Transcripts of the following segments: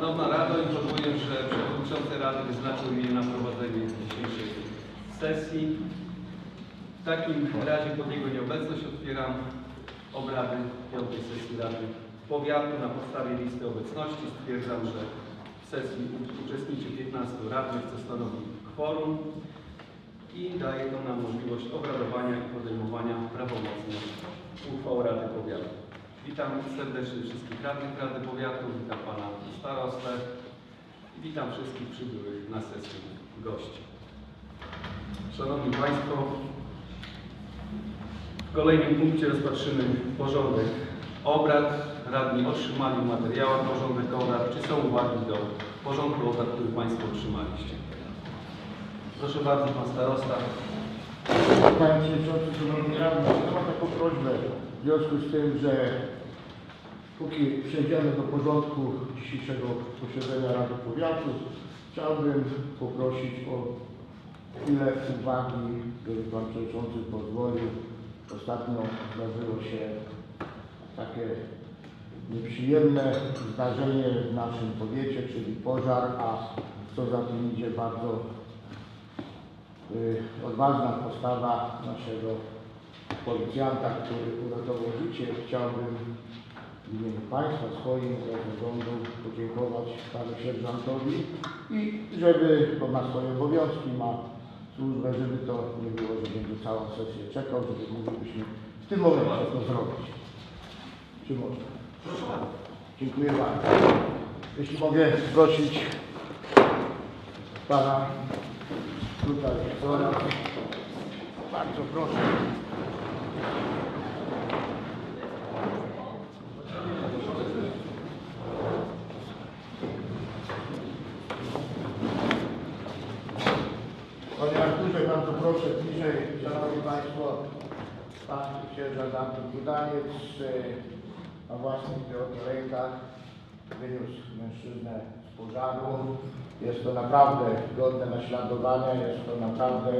Szanowna Rado, informuję, że Przewodniczący Rady wyznaczył mnie na prowadzenie dzisiejszej sesji. W takim razie pod jego nieobecność otwieram obrady piątej sesji Rady Powiatu. Na podstawie listy obecności stwierdzam, że w sesji uczestniczy 15 radnych, co stanowi kworum i daje to nam możliwość obradowania i podejmowania prawomocnych uchwał Rady Powiatu. Witam serdecznie wszystkich radnych Rady Powiatu, witam Pana Starostę i witam wszystkich przybyłych na sesję gości. Szanowni Państwo, w kolejnym punkcie rozpatrzymy porządek obrad. Radni otrzymali w porządek obrad. Czy są uwagi do porządku obrad, który Państwo otrzymaliście? Proszę bardzo, Pan Starosta. Panie Przewodniczący, Szanowni Radni, mam taką prośbę w związku z tym, że póki przejdziemy do porządku dzisiejszego posiedzenia Rady Powiatu, chciałbym poprosić o chwilę uwagi, gdyby Pan Przewodniczący pozwolił. Ostatnio zdarzyło się takie nieprzyjemne zdarzenie w naszym powiecie, czyli pożar, a co za tym idzie bardzo y, odważna postawa naszego policjanta, który uratował życie. Chciałbym w imieniu Państwa, swoim zarządu podziękować panu sierżantowi i żeby, bo ma swoje obowiązki, ma służbę, żeby to nie było, że będzie całą sesję czekał, żeby moglibyśmy w tym momencie to zrobić. Czy można? Dziękuję bardzo. Jeśli mogę prosić pana tutaj. Bardzo proszę. Panie Arturze, bardzo proszę bliżej, Szanowni Państwo, Pan sierżant Anton Kudaniec e, na własnych rękach wyniósł mężczyznę z pożaru. Jest to naprawdę godne naśladowania, jest to naprawdę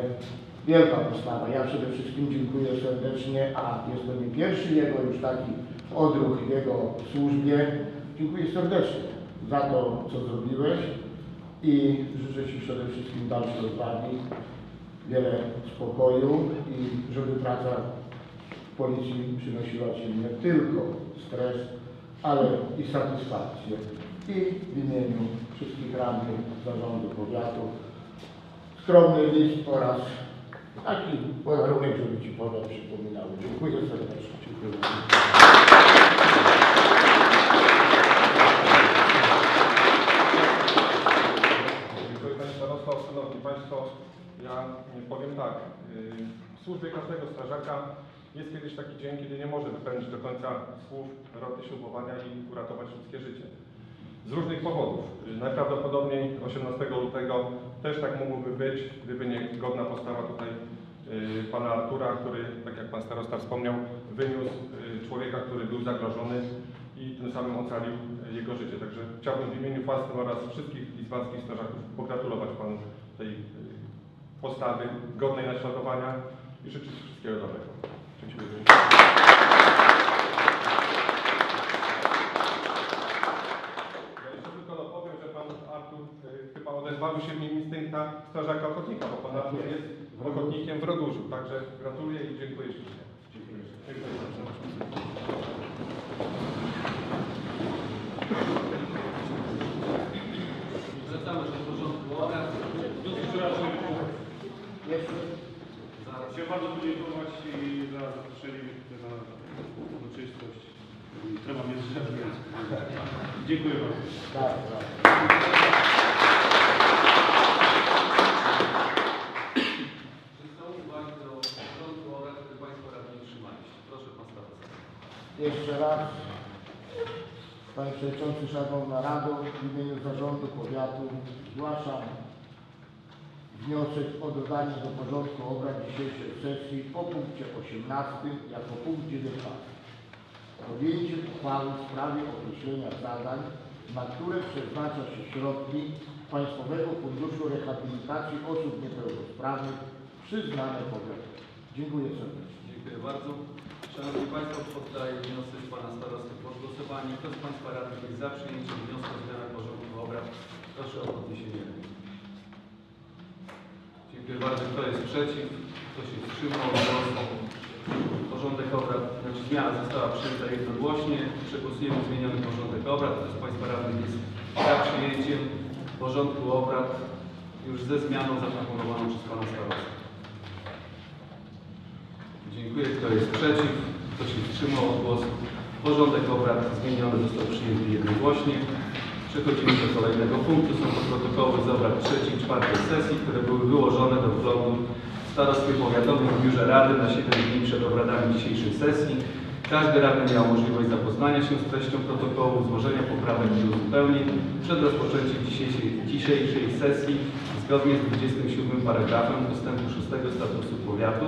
wielka postawa. Ja przede wszystkim dziękuję serdecznie, a jest to nie pierwszy jego już taki odruch w jego służbie. Dziękuję serdecznie za to, co zrobiłeś i życzę Ci przede wszystkim dalszej odwagi, wiele spokoju i żeby praca w policji przynosiła Ci nie tylko stres, ale i satysfakcję. I w imieniu wszystkich radnych zarządu powiatu skromny list oraz taki podarunek, żeby Ci podał przypominały. Dziękuję serdecznie. Dziękuję bardzo. Dziękuję Panie Starosto, Szanowni Państwo. Ja powiem tak. y, W służbie każdego strażaka jest kiedyś taki dzień, kiedy nie może wypełnić do końca słów roty ślubowania i uratować ludzkie życie. Z różnych powodów. Y, Najprawdopodobniej 18 lutego też tak mogłoby być, gdyby nie godna postawa tutaj y, pana Artura, który, tak jak pan starosta wspomniał, wyniósł człowieka, który był zagrożony i tym samym ocalił jego życie. Także chciałbym w imieniu własnym oraz wszystkich izbanskich strażaków pogratulować panu tej postawy godnej naśladowania i życzyć wszystkiego dobrego. Dziękuję. Ja jeszcze tylko dopowiem, że pan Artur y, chyba odezwał się w nim instynkta strażaka ochotnika, bo pan Artur jest ochotnikiem w Rogórzu. Także gratuluję i dziękuję ślicznie. Dziękuję. Dziękuję bardzo. Wracamy do porządku obrad. Jeszcze Zaraz. Chciałem bardzo podziękować i za zaproszenie mnie na uroczystość. Temat jest żenujący. Dziękuję bardzo. tak, tak. Czy są uwagi do porządku obrad, który Państwo radni otrzymaliście? Proszę Pan Starosta. Jeszcze raz, Panie Przewodniczący, Szanowna Rado, w imieniu Zarządu Powiatu zgłaszam wniosek o dodanie do porządku obrad dzisiejszej sesji po punkcie 18 jako punkt 19. Podjęcie uchwały w sprawie określenia zadań, na które przeznacza się środki Państwowego Funduszu Rehabilitacji Osób Niepełnosprawnych przyznane powiatu. Dziękuję serdecznie. Dziękuję bardzo. Szanowni Państwo, poddaję wniosek Pana Starosty pod głosowanie. Kto z Państwa radnych jest za przyjęciem wniosku o zmianę porządku Proszę o podniesienie ręki. Dziękuję bardzo. Kto jest przeciw? Kto się wstrzymał? Porządek obrad, znaczy zmiana została przyjęta jednogłośnie. Przegłosujemy zmieniony porządek obrad. Kto z Państwa radnych jest za przyjęciem porządku obrad już ze zmianą zaproponowaną przez Pana Starostę? Dziękuję. Kto jest przeciw? Kto się wstrzymał od głosu? Porządek obrad zmieniony został przyjęty jednogłośnie. Przechodzimy do kolejnego punktu. Są to protokoły z obrad trzeciej i czwartej sesji, które były wyłożone do vlogu w starostwie powiatowym w biurze Rady na 7 dni przed obradami dzisiejszej sesji. Każdy radny miał możliwość zapoznania się z treścią protokołu, złożenia poprawek i uzupełnień przed rozpoczęciem dzisiejszej, dzisiejszej sesji zgodnie z 27 paragrafem ustępu 6 statusu powiatu.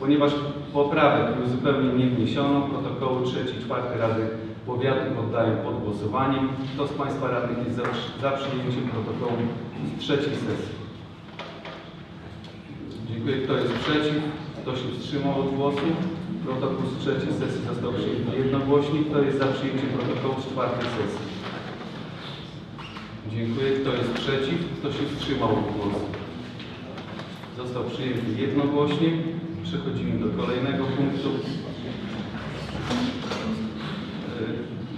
Ponieważ poprawek i uzupełnień nie wniesiono, protokoły 3 i 4 Rady Powiatu poddaję pod głosowaniem. Kto z Państwa radnych jest za, za przyjęciem protokołu z trzeciej sesji? Dziękuję. Kto jest przeciw? Kto się wstrzymał od głosu? Protokół z trzeciej sesji został przyjęty jednogłośnie. Kto jest za przyjęciem protokołu z czwartej sesji? Dziękuję. Kto jest przeciw? Kto się wstrzymał od głosu? Został przyjęty jednogłośnie. Przechodzimy do kolejnego punktu.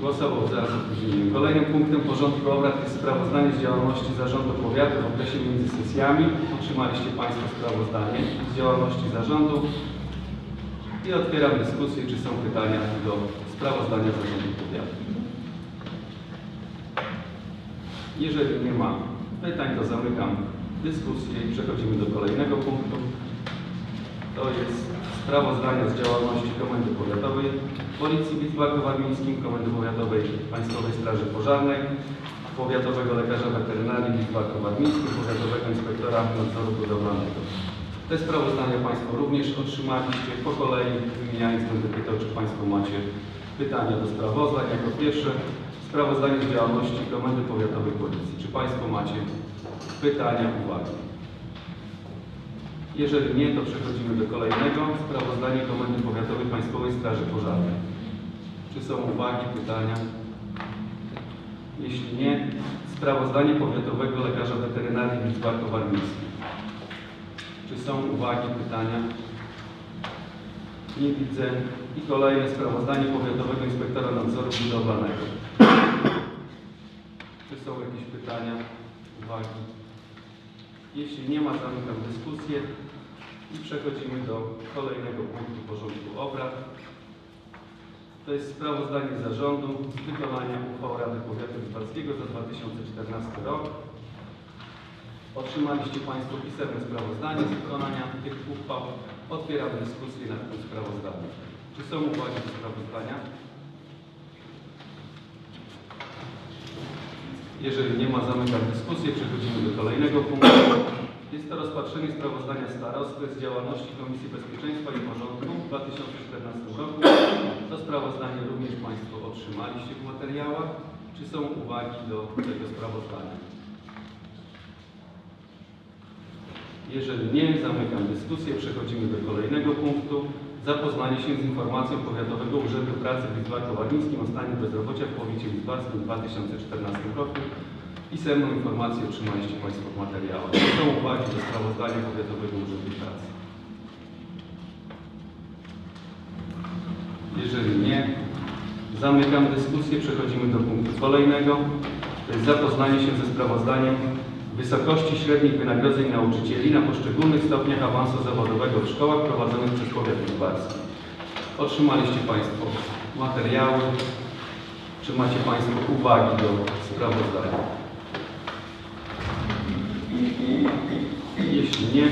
Głosował zaraz opóźnieniem. Kolejnym punktem porządku obrad jest sprawozdanie z działalności Zarządu Powiatu w okresie między sesjami. Otrzymaliście Państwo sprawozdanie z działalności Zarządu i otwieram dyskusję, czy są pytania do sprawozdania Zarządu Powiatu. Jeżeli nie ma pytań, to zamykam dyskusję i przechodzimy do kolejnego punktu. To jest sprawozdanie z działalności Komendy Powiatowej Policji w Lidzbarku Warmińskim, Komendy Powiatowej Państwowej Straży Pożarnej, Powiatowego Lekarza Weterynarii w Lidzbarku Warmińskim, Powiatowego Inspektora Nadzoru Budowlanego. Te sprawozdania Państwo również otrzymaliście po kolei, wymieniając będę pytał, czy Państwo macie pytania do sprawozdań. Jako pierwsze sprawozdanie z działalności Komendy Powiatowej Policji. Czy Państwo macie pytania, uwagi? Jeżeli nie, to przechodzimy do kolejnego. Sprawozdanie Komendy Powiatowej Państwowej Straży Pożarnej. Czy są uwagi, pytania? Jeśli nie, sprawozdanie Powiatowego Lekarza Weterynarii Warmińskim. Czy są uwagi, pytania? Nie widzę. I kolejne sprawozdanie Powiatowego Inspektora Nadzoru Budowlanego. Czy są jakieś pytania, uwagi? Jeśli nie ma, zamykam dyskusję i przechodzimy do kolejnego punktu porządku obrad. To jest sprawozdanie zarządu z wykonania uchwał Rady Powiatu Lidzbarskiego za 2014 rok. Otrzymaliście Państwo pisemne sprawozdanie z wykonania tych uchwał. Otwieram dyskusję nad tym sprawozdaniem. Czy są uwagi do sprawozdania? Jeżeli nie ma, zamykam dyskusję. Przechodzimy do kolejnego punktu. Jest to rozpatrzenie sprawozdania starosty z działalności Komisji Bezpieczeństwa i Porządku w 2014 roku. To sprawozdanie również Państwo otrzymaliście w materiałach. Czy są uwagi do tego sprawozdania? Jeżeli nie, zamykam dyskusję. Przechodzimy do kolejnego punktu. Zapoznanie się z informacją Powiatowego Urzędu Pracy w Lidzbarku Warmińskim o stanie bezrobocia w powiecie lidzbarskim w 2014 roku. Pisemną informację otrzymaliście Państwo w materiałach. Są uwagi do sprawozdania Powiatowego Urzędu Pracy? Jeżeli nie, zamykam dyskusję. Przechodzimy do punktu kolejnego. To jest zapoznanie się ze sprawozdaniem wysokości średnich wynagrodzeń nauczycieli na poszczególnych stopniach awansu zawodowego w szkołach prowadzonych przez powiat lidzbarski. Otrzymaliście Państwo materiały. Czy macie Państwo uwagi do sprawozdania? Jeśli nie,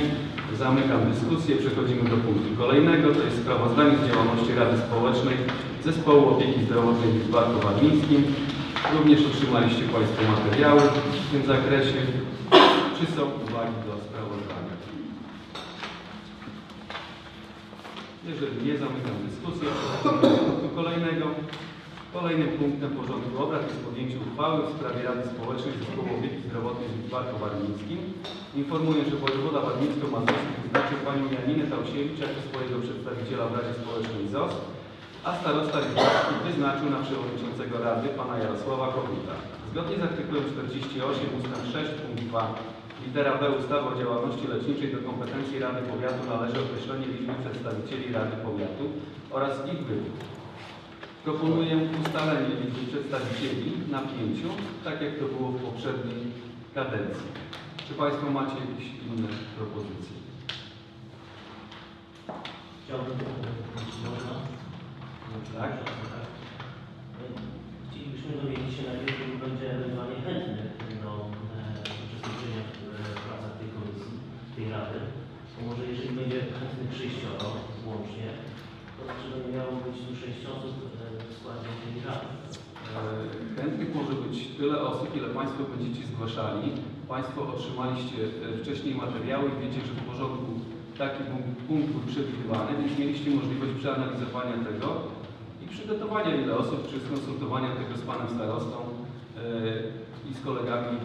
zamykam dyskusję. Przechodzimy do punktu kolejnego. To jest sprawozdanie z działalności Rady Społecznej Zespołu Opieki Zdrowotnej w Lidzbarku Warmińskim. Również otrzymaliście Państwo materiały w tym zakresie. Czy są uwagi do sprawozdania? Jeżeli nie, zamykam dyskusję. Przechodzimy do punktu kolejnego. Kolejnym punktem porządku obrad jest podjęcie uchwały w sprawie Rady Społecznej Zespołu Opieki Zdrowotnej w Lidzbarku Warmińskim. Informuję, że wojewoda warmińsko-mazurski wyznaczył panią Janinę Tausiewicz jako swojego przedstawiciela w Radzie Społecznej ZOS, a starosta Lidzbarski wyznaczył na przewodniczącego Rady pana Jarosława Koguta. Zgodnie z artykułem 48 ust. 6 punkt 2 litera B ustawy o działalności leczniczej do kompetencji Rady Powiatu należy określenie liczby przedstawicieli Rady Powiatu oraz ich wybór. Proponuję ustalenie liczby przedstawicieli na pięciu, tak jak to było w poprzedniej kadencji. Czy Państwo macie jakieś inne propozycje? Chciałbym, można. Tak. Chcielibyśmy dowiedzieć się najpierw, ilu będzie ewentualnie chętnych do e, uczestniczenia w e, pracach tej komisji, tej rady. Bo może jeżeli będzie chętnych sześcioro łącznie, to dlaczego miało być tu sześć osób w składzie tej rady? E, Chętnych może być tyle osób, ile Państwo będziecie zgłaszali. Państwo otrzymaliście e, wcześniej materiały i wiecie, że w porządku taki punkt, punkt był przewidywany, więc mieliście możliwość przeanalizowania tego i przygotowania ile osób, czy skonsultowania tego z Panem Starostą e, i z kolegami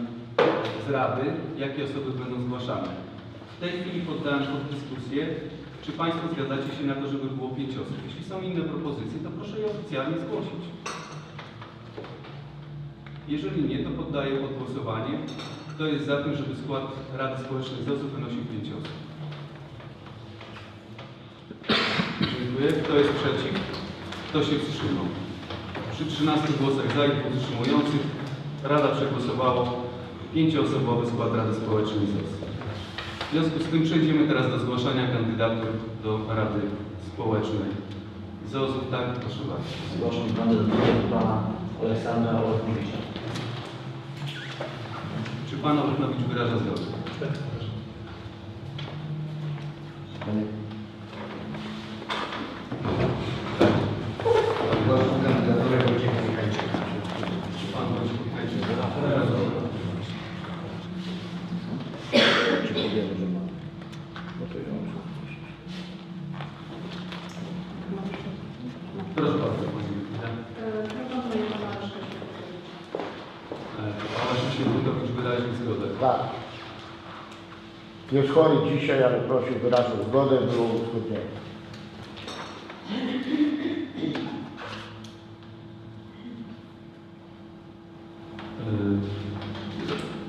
z Rady, jakie osoby będą zgłaszane. W tej chwili poddałem pod dyskusję, czy Państwo zgadzacie się na to, żeby było pięć osób. Jeśli są inne propozycje, to proszę je oficjalnie zgłosić. Jeżeli nie, to poddaję pod głosowanie. Kto jest za tym, żeby skład Rady Społecznej ZOZ-u wynosił 5 osób? Dziękuję. Kto jest przeciw? Kto się wstrzymał? Przy 13 głosach za i wstrzymujących Rada przegłosowała pięcioosobowy skład Rady Społecznej ZOZ. W związku z tym przejdziemy teraz do zgłaszania kandydatur do Rady Społecznej ZOZ-u. Tak, proszę bardzo. Zgłaszam kandydaturę pana Aleksandra Olechowicza. Czy Pan Olechnowicz wyraża zgodę? Zgłaszam kandydaturę Wojciecha Michańczyka. Czy Pan Wojciech Michajczyk wyraża zgodę? Czy powiemy, że ma? No to ją muszę Proszę bardzo, Pani Wójta. Proponuję pana Leszka Pan Siewutowicz wyraził zgodę. Tak. Jest chory dzisiaj, ale prosił, wyraził zgodę, było uzgodnienie. Yy,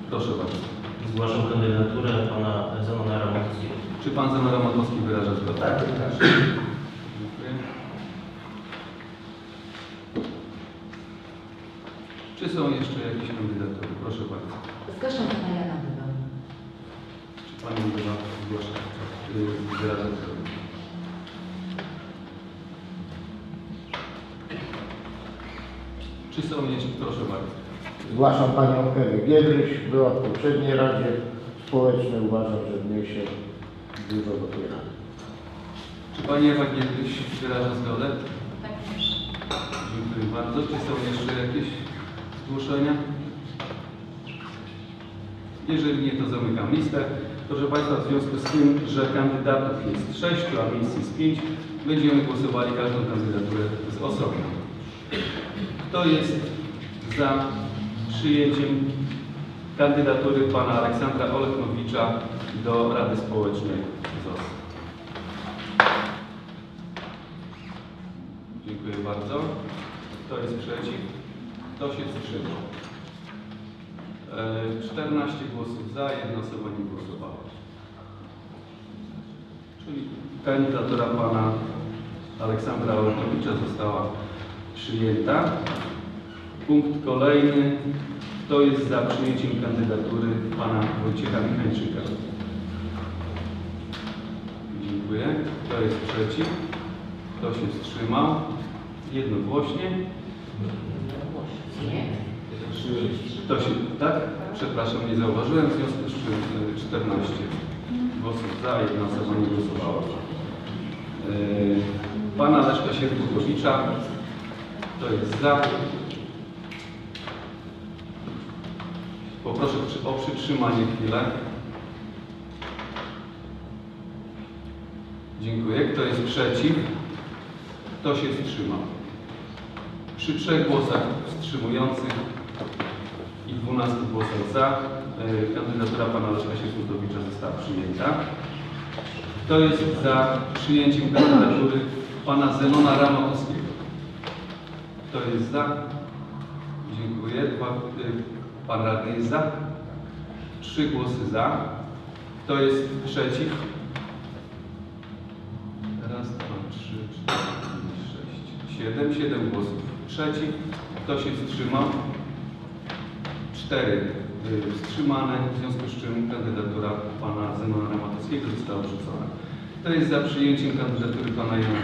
Proszę bardzo. Zgłaszam kandydaturę pana Zenona Ramowskiego. Czy Pan Zenon Ramotowski wyraża zgodę? Tak, Dziękuję. Czy są jeszcze jakieś kandydatury? Proszę bardzo. Zgłaszam pana Jana Pani Bywa zgłasza, yy, wyraża zgodę? Czy są jeszcze? Proszę bardzo. Zgłaszam panią Ewę Giedryś, była w poprzedniej Radzie Społecznej. Uważam, że wniesie dużo do tej Rady. Czy Pani Ewa Giedryś wyraża zgodę? Tak, proszę. Dziękuję bardzo. Czy są jeszcze jakieś zgłoszenia? Jeżeli nie, to zamykam listę. Proszę Państwa, w związku z tym, że kandydatów jest sześciu, a miejsc jest pięć, będziemy głosowali każdą kandydaturę z osobna. Kto jest za przyjęciem kandydatury pana Aleksandra Olechnowicza do Rady Społecznej ZOS? Dziękuję bardzo. Kto jest przeciw? Kto się wstrzymał? E, 14 głosów za, jedna osoba nie głosowała. Czyli kandydatura pana Aleksandra Olechnowicza została przyjęta. Punkt kolejny. Kto jest za przyjęciem kandydatury pana Wojciecha Michańczyka? Dziękuję. Kto jest przeciw? Kto się wstrzymał? Jednogłośnie. Nie? Kto się, tak? Przepraszam, nie zauważyłem. W związku z czym e, 14 głosów za, jedna osoba nie głosowała. E, Pana Leszka Sierpukowicza. Kto jest za? Poproszę o przytrzymanie chwilę. Dziękuję. Kto jest przeciw? Kto się wstrzymał? Przy trzech głosach wstrzymujących 12 głosach za e, kandydatura pana Leszka Sierputowicza została przyjęta. Kto jest za przyjęciem kandydatury pana Zenona Ramotowskiego? Kto jest za? Dziękuję. Dwa, y, pan radny jest za? Trzy głosy za. Kto jest przeciw? Raz, dwa, trzy, cztery, pięć, sześć, siedem. Siedem głosów przeciw. Kto się wstrzymał? Cztery y, wstrzymane, w związku z czym kandydatura pana Zenona Ramatowskiego została odrzucona. Kto jest za przyjęciem kandydatury pana Jana?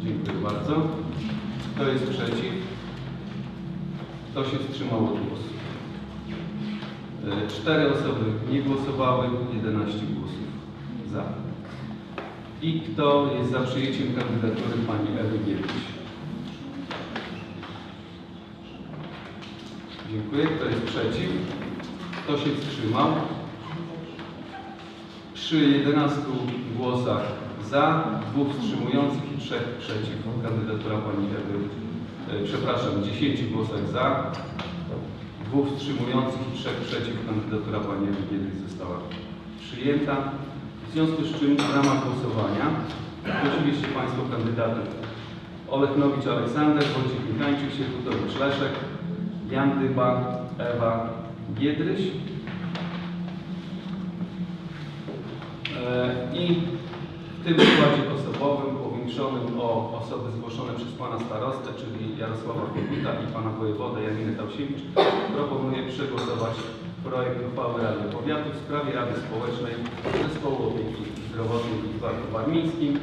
Dziękuję bardzo. Kto jest przeciw? Kto się wstrzymał od głosu? E, Cztery osoby nie głosowały, 11 głosów za. I kto jest za przyjęciem kandydatury pani Ewy Giewicz? Dziękuję. Kto jest przeciw? Kto się wstrzymał? Przy 11 głosach za, dwóch wstrzymujących i trzech przeciw. Kandydatura pani Ewy, e, przepraszam, 10 głosach za, dwóch wstrzymujących i trzech przeciw. Kandydatura pani Ewy Giedrich została przyjęta. W związku z czym w ramach głosowania prosiliście Państwo kandydatów Olechnowicz Aleksander, Wojciech Michańczyk, Sierputowicz Leszek, Jan Dyba, Ewa Giedryś. E, I w tym składzie osobowym powiększonym o osoby zgłoszone przez Pana Starostę, czyli Jarosława Koguta i Pana Wojewodę Janinę Tausiewicz, proponuję przegłosować projekt uchwały Rady Powiatu w sprawie Rady Społecznej Zespołu Opieki Zdrowotnej w Gwarku Warmińskim.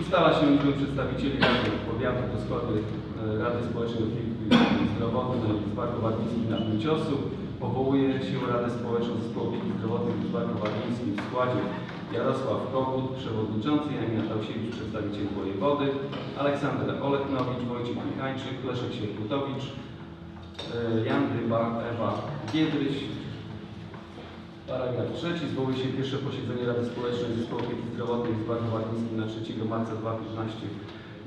Ustala się liczbę przedstawicieli Rady Powiatu do składu e, Rady Społecznej Opieki Zdrowotnej w Gwarku Warmińskim na 5 osób. Powołuje się Radę Społeczną Zespołu Opieki Zdrowotnej w Warmińskim w składzie Jarosław Kogut, przewodniczący, Janina Tausiewicz, przedstawiciel wojewody, Aleksander Olechnowicz, Wojciech Michańczyk, Leszek Sierputowicz, e, Jan Dyba, Ewa Giedryś. Paragraf trzeci. Zwołuje się pierwsze posiedzenie Rady Społecznej Zespołu Opieki Zdrowotnej w Warmińskim na 3 marca 2015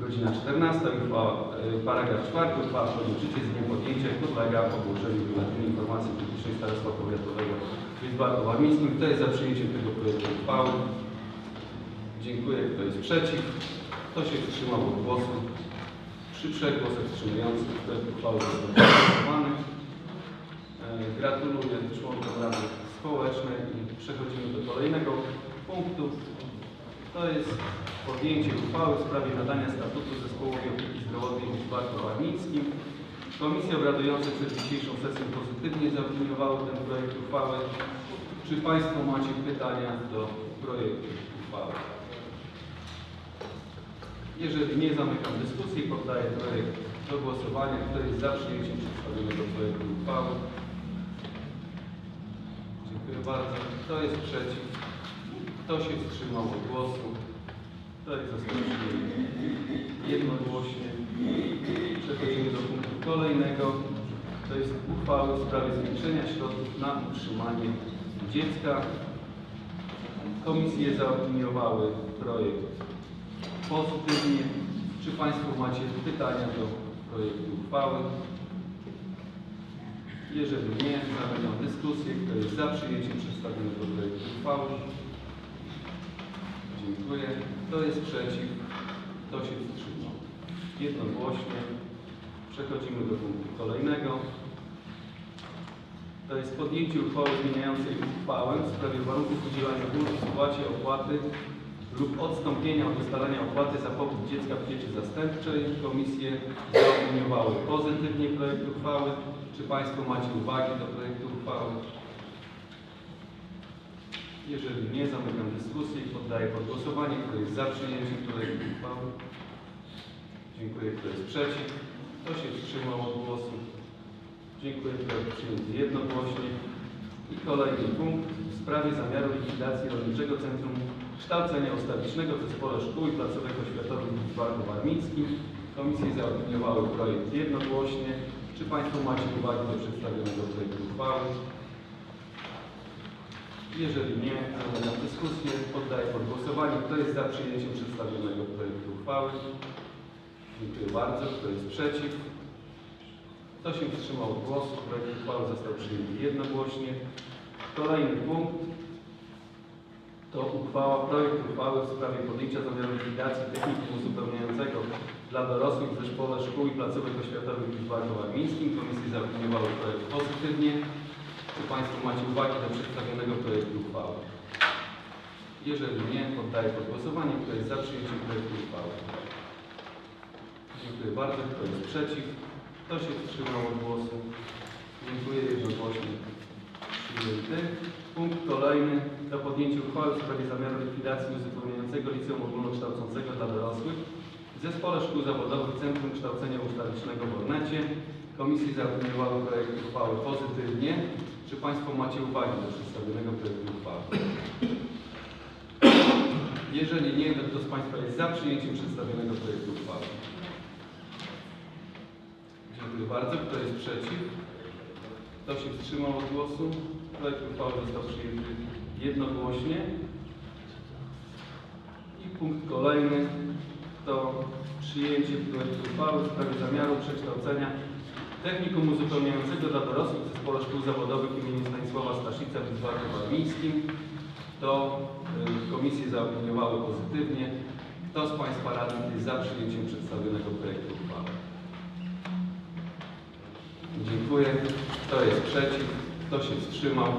godzina 14. Uchwała, e, paragraf czwarty. Uchwała wchodzi w życie z dniem podjęcia podlega ogłoszeniu w Biuletynie Informacji Publicznej Starostwa Powiatowego w Zbarku Warmińskim. Kto jest za przyjęciem tego projektu uchwały? Dziękuję. Kto jest przeciw? Kto się wstrzymał od głosu? Przy trzech głosach wstrzymujących projekt uchwały został przegłosowany. E, Gratuluję członkom Rady Społecznej i przechodzimy do kolejnego punktu. To jest podjęcie uchwały w sprawie nadania statutu Zespołowi Opieki Zdrowotnej w Barku Warmińskim. Komisje obradujące przed dzisiejszą sesją pozytywnie zaopiniowały ten projekt uchwały. Czy Państwo macie pytania do projektu uchwały? Jeżeli nie, zamykam dyskusję i poddaję projekt do głosowania. Kto jest za przyjęciem przedstawionego projektu uchwały? Dziękuję bardzo. Kto jest przeciw? Kto się wstrzymał od głosu? Jest za przyjęty? Jednogłośnie. Przechodzimy do punktu kolejnego. To jest uchwała w sprawie zwiększenia środków na utrzymanie dziecka. Komisje zaopiniowały projekt pozytywnie. Czy Państwo macie pytania do projektu uchwały? Jeżeli nie, zamykam dyskusję. Kto jest za przyjęciem przedstawionego projektu uchwały? Dziękuję. Kto jest przeciw? Kto się wstrzymał? Jednogłośnie. Przechodzimy do punktu kolejnego. To jest podjęcie uchwały zmieniającej uchwałę w sprawie warunków udzielania ulg w spłacie opłaty lub odstąpienia od ustalania opłaty za pobyt dziecka w pieczy zastępczej. Komisje zaopiniowały pozytywnie projekt uchwały. Czy Państwo macie uwagi do projektu uchwały? Jeżeli nie, zamykam dyskusję i poddaję pod głosowanie. Kto jest za przyjęciem projektu uchwały? Dziękuję. Kto jest przeciw? Kto się wstrzymał od głosu? Dziękuję. Projekt przyjęty jednogłośnie. I kolejny punkt w sprawie zamiaru likwidacji Rolniczego Centrum Kształcenia Ustawicznego w Zespole Szkół i Placówek Oświatowych w Barku Warmińskim. Komisje zaopiniowały projekt jednogłośnie. Czy Państwo macie uwagi do przedstawionego projektu uchwały? Jeżeli nie, zamykam dyskusję. Poddaję pod głosowanie. Kto jest za przyjęciem przedstawionego projektu uchwały? Dziękuję bardzo. Kto jest przeciw? Kto się wstrzymał od głosu? Projekt uchwały został przyjęty jednogłośnie. Kolejny punkt to uchwała, projekt uchwały w sprawie podjęcia zamiaru likwidacji technikum uzupełniającego dla dorosłych w zespole szkół i placówek oświatowych w Lidzbarku Warmińskim. Komisje zaopiniowały projekt pozytywnie. Czy Państwo macie uwagi do przedstawionego projektu uchwały? Jeżeli nie, poddaję pod głosowanie. Kto jest za przyjęciem projektu uchwały? Dziękuję bardzo. Kto jest przeciw? Kto się wstrzymał od głosu? Dziękuję jednogłośnie. Przyjęty. Punkt kolejny to podjęcie uchwały w sprawie zamiaru likwidacji uzupełniającego liceum ogólnokształcącego dla dorosłych w Zespole Szkół Zawodowych Centrum Kształcenia Ustawicznego w Ornecie. Komisje zaopiniowały projekt uchwały pozytywnie. Czy Państwo macie uwagi do przedstawionego projektu uchwały? Jeżeli nie, to kto z Państwa jest za przyjęciem przedstawionego projektu uchwały? Dziękuję bardzo. Kto jest przeciw? Kto się wstrzymał od głosu? Projekt uchwały został przyjęty jednogłośnie. I punkt kolejny to przyjęcie projektu uchwały w sprawie zamiaru przekształcenia technikum uzupełniającego dla dorosłych w Zespole Szkół Zawodowych im. Stanisława Staszica w Zwarciu Warmińskim. To y, komisje zaopiniowały pozytywnie. Kto z Państwa radnych jest za przyjęciem przedstawionego projektu uchwały? Dziękuję. Kto jest przeciw? Kto się wstrzymał?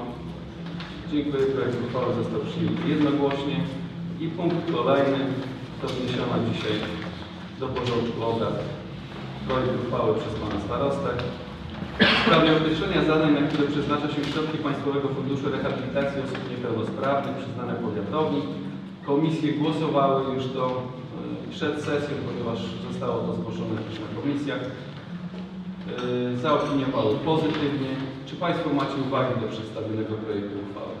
Dziękuję. Projekt uchwały został przyjęty jednogłośnie. I punkt kolejny to wniesiona dzisiaj do porządku obrad projekt uchwały przez Pana Starostę w sprawie określenia zadań, na które przeznacza się środki Państwowego Funduszu Rehabilitacji Osób Niepełnosprawnych przyznane powiatowi. Komisje głosowały już to y, przed sesją, ponieważ zostało to zgłoszone też na komisjach. Y, Zaopiniowały pozytywnie. Czy Państwo macie uwagi do przedstawionego projektu uchwały?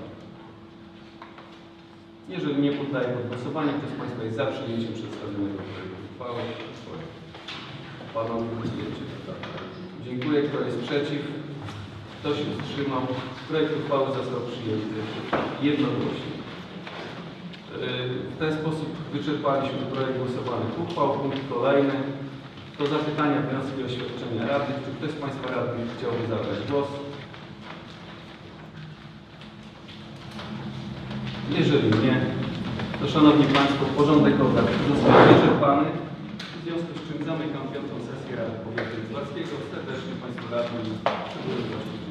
Jeżeli nie, poddaję pod głosowanie. Kto z Państwa jest za przyjęciem przedstawionego projektu uchwały? Panowie głosujecie. Dziękuję. Kto jest przeciw? Kto się wstrzymał? Projekt uchwały został przyjęty jednogłośnie. W ten sposób wyczerpaliśmy projekt głosowanych uchwał. Punkt kolejny to zapytania, wnioski i oświadczenia radnych. Czy ktoś z Państwa radnych chciałby zabrać głos? Jeżeli nie, to Szanowni Państwo, porządek obrad został wyczerpany. W związku z czym zamykam piątą sesję Rady Powiatu Lizbarskiego. Serdecznie Państwu radnym gości